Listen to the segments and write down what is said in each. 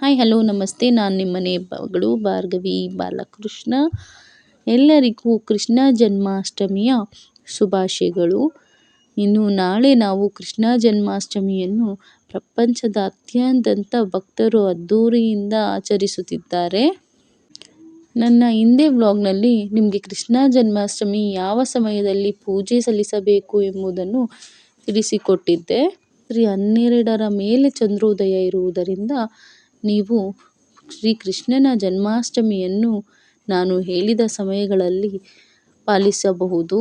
Hi, hello, ನಮಸ್ತೆ. ನಾನು ನಿಮ್ಮನೆ ಮಗಳು ಭಾರ್ಗವಿ ಬಾಲಕೃಷ್ಣ. ಎಲ್ಲರಿಗೂ ಕೃಷ್ಣ ಜನ್ಮಾಷ್ಟಮಿಯ ಶುಭಾಶಯಗಳು. ಇನ್ನು ನಾಳೆ ನಾವು ಕೃಷ್ಣ ಜನ್ಮಾಷ್ಟಮಿಯನ್ನು ಪ್ರಪಂಚದ ಅತ್ಯಂತ ಭಕ್ತರು ಅದ್ಧೂರಿಯಿಂದ ಆಚರಿಸುತ್ತಿದ್ದಾರೆ. ನನ್ನ ಹಿಂದೆ ವ್ಲಾಗ್ನಲ್ಲಿ ನಿಮಗೆ ಕೃಷ್ಣ ಜನ್ಮಾಷ್ಟಮಿ ಯಾವ ಸಮಯದಲ್ಲಿ ಪೂಜೆ ಸಲ್ಲಿಸಬೇಕು ಎಂಬುದನ್ನು ತಿಳಿಸಿಕೊಟ್ಟಿದ್ದೆ. ರಾತ್ರಿ ಹನ್ನೆರಡರ ಮೇಲೆ ಚಂದ್ರೋದಯ ಇರುವುದರಿಂದ ನೀವು ಶ್ರೀಕೃಷ್ಣನ ಜನ್ಮಾಷ್ಟಮಿಯನ್ನು ನಾನು ಹೇಳಿದ ಸಮಯಗಳಲ್ಲಿ ಪಾಲಿಸಬಹುದು.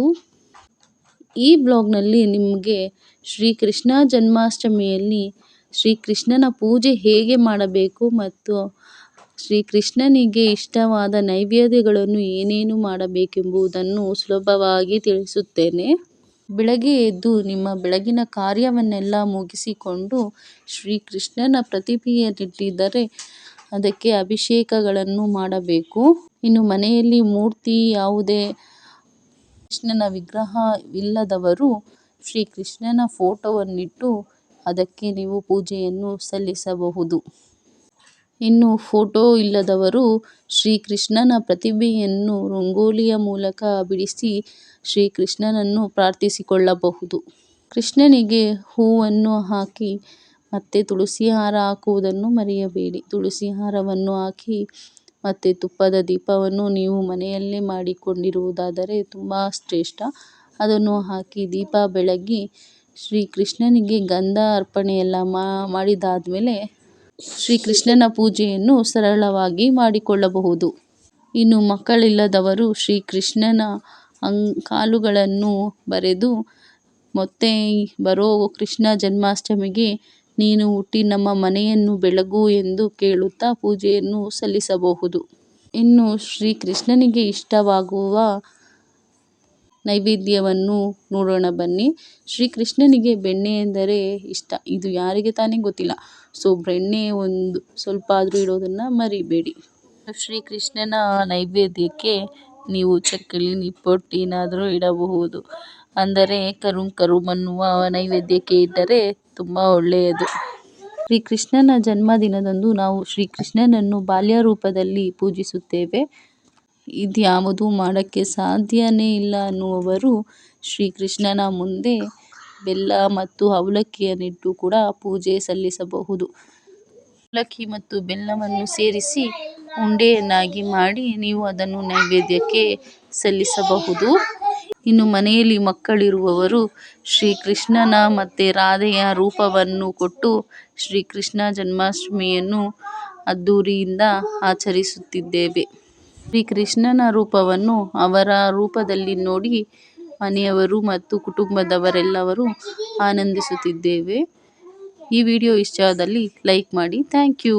ಈ ಬ್ಲಾಗ್ನಲ್ಲಿ ನಿಮಗೆ ಶ್ರೀಕೃಷ್ಣ ಜನ್ಮಾಷ್ಟಮಿಯಲ್ಲಿ ಶ್ರೀಕೃಷ್ಣನ ಪೂಜೆ ಹೇಗೆ ಮಾಡಬೇಕು ಮತ್ತು ಶ್ರೀಕೃಷ್ಣನಿಗೆ ಇಷ್ಟವಾದ ನೈವೇದ್ಯಗಳನ್ನು ಏನೇನು ಮಾಡಬೇಕೆಂಬುದನ್ನು ಸುಲಭವಾಗಿ ತಿಳಿಸುತ್ತೇನೆ. ಬೆಳಗ್ಗೆ ಎದ್ದು ನಿಮ್ಮ ಬೆಳಗಿನ ಕಾರ್ಯವನ್ನೆಲ್ಲ ಮುಗಿಸಿಕೊಂಡು ಶ್ರೀಕೃಷ್ಣನ ಪ್ರತಿಮೆಯನ್ನಿಟ್ಟಿದ್ದರೆ ಅದಕ್ಕೆ ಅಭಿಷೇಕಗಳನ್ನು ಮಾಡಬೇಕು. ಇನ್ನು ಮನೆಯಲ್ಲಿ ಮೂರ್ತಿ ಯಾವುದೇ ಕೃಷ್ಣನ ವಿಗ್ರಹವಿಲ್ಲದವರು ಶ್ರೀಕೃಷ್ಣನ ಫೋಟೋವನ್ನಿಟ್ಟು ಅದಕ್ಕೆ ನೀವು ಪೂಜೆಯನ್ನು ಸಲ್ಲಿಸಬಹುದು. ಇನ್ನು ಫೋಟೋ ಇಲ್ಲದವರು ಶ್ರೀಕೃಷ್ಣನ ಪ್ರತಿಮೆಯನ್ನು ರಂಗೋಲಿಯ ಮೂಲಕ ಬಿಡಿಸಿ ಶ್ರೀಕೃಷ್ಣನನ್ನು ಪ್ರಾರ್ಥಿಸಿಕೊಳ್ಳಬಹುದು. ಕೃಷ್ಣನಿಗೆ ಹೂವನ್ನು ಹಾಕಿ ಮತ್ತೆ ತುಳಸಿ ಹಾರ ಹಾಕುವುದನ್ನು ಮರೆಯಬೇಡಿ. ತುಳಸಿ ಹಾರವನ್ನು ಹಾಕಿ ಮತ್ತು ತುಪ್ಪದ ದೀಪವನ್ನು ನೀವು ಮನೆಯಲ್ಲೇ ಮಾಡಿಕೊಂಡಿರುವುದಾದರೆ ತುಂಬ ಶ್ರೇಷ್ಠ. ಅದನ್ನು ಹಾಕಿ ದೀಪ ಬೆಳಗಿ ಶ್ರೀಕೃಷ್ಣನಿಗೆ ಗಂಧ ಅರ್ಪಣೆಯೆಲ್ಲ ಮಾಡಿದಾದಮೇಲೆ ಶ್ರೀಕೃಷ್ಣನ ಪೂಜೆಯನ್ನು ಸರಳವಾಗಿ ಮಾಡಿಕೊಳ್ಳಬಹುದು. ಇನ್ನು ಮಕ್ಕಳಿಲ್ಲದವರು ಶ್ರೀಕೃಷ್ಣನ ಅಂಗ್ ಕಾಲುಗಳನ್ನು ಬರೆದು, ಮತ್ತೆ, ಬರೋ ಕೃಷ್ಣ ಜನ್ಮಾಷ್ಟಮಿಗೆ ನೀನು ಹುಟ್ಟಿ ನಮ್ಮ ಮನೆಯನ್ನು ಬೆಳಗು ಎಂದು ಕೇಳುತ್ತಾ ಪೂಜೆಯನ್ನು ಸಲ್ಲಿಸಬಹುದು. ಇನ್ನು ಶ್ರೀಕೃಷ್ಣನಿಗೆ ಇಷ್ಟವಾಗುವ ನೈವೇದ್ಯವನ್ನು ನೋಡೋಣ ಬನ್ನಿ. ಶ್ರೀಕೃಷ್ಣನಿಗೆ ಬೆಣ್ಣೆ ಎಂದರೆ ಇಷ್ಟ. ಇದು ಯಾರಿಗೆ ತಾನೇ ಗೊತ್ತಿಲ್ಲ. ಸೊ, ಬೆಣ್ಣೆ ಒಂದು ಸ್ವಲ್ಪ ಆದರೂ ಇಡೋದನ್ನು ಮರಿಬೇಡಿ. ಶ್ರೀಕೃಷ್ಣನ ನೈವೇದ್ಯಕ್ಕೆ ನೀವು ಚಕ್ಕಲಿ, ನಿಪ್ಪಟ್ಟು ಏನಾದರೂ ಇಡಬಹುದು. ಅಂದರೆ ಕರುಂ ಕರುಮ್ ಅನ್ನುವ ನೈವೇದ್ಯಕ್ಕೆ ಇದ್ದರೆ ತುಂಬ ಒಳ್ಳೆಯದು. ಶ್ರೀಕೃಷ್ಣನ ಜನ್ಮದಿನದಂದು ನಾವು ಶ್ರೀಕೃಷ್ಣನನ್ನು ಬಾಲ್ಯ ರೂಪದಲ್ಲಿ ಪೂಜಿಸುತ್ತೇವೆ. ಇದ್ಯಾವುದೂ ಮಾಡೋಕ್ಕೆ ಸಾಧ್ಯವೇ ಇಲ್ಲ ಅನ್ನುವವರು ಶ್ರೀಕೃಷ್ಣನ ಮುಂದೆ ಬೆಲ್ಲ ಮತ್ತು ಅವಲಕ್ಕಿಯನ್ನಿಟ್ಟು ಕೂಡ ಪೂಜೆ ಸಲ್ಲಿಸಬಹುದು. ಅವಲಕ್ಕಿ ಮತ್ತು ಬೆಲ್ಲವನ್ನು ಸೇರಿಸಿ ಉಂಡೆಯನ್ನಾಗಿ ಮಾಡಿ ನೀವು ಅದನ್ನು ನೈವೇದ್ಯಕ್ಕೆ ಸಲ್ಲಿಸಬಹುದು. ಇನ್ನು ಮನೆಯಲ್ಲಿ ಮಕ್ಕಳಿರುವವರು ಶ್ರೀಕೃಷ್ಣನ ಮತ್ತು ರಾಧೆಯ ರೂಪವನ್ನು ಕೊಟ್ಟು ಶ್ರೀಕೃಷ್ಣ ಜನ್ಮಾಷ್ಟಮಿಯನ್ನು ಅದ್ಧೂರಿಯಿಂದ ಆಚರಿಸುತ್ತಿದ್ದೇವೆ. ಶ್ರೀಕೃಷ್ಣನ ರೂಪವನ್ನು ಅವರ ರೂಪದಲ್ಲಿ ನೋಡಿ ಮನೆಯವರು ಮತ್ತು ಕುಟುಂಬದವರೆಲ್ಲರೂ ಆನಂದಿಸುತ್ತಿದ್ದೇವೆ. ಈ ವಿಡಿಯೋ ಇಷ್ಟವಾದಲ್ಲಿ ಲೈಕ್ ಮಾಡಿ. Thank you.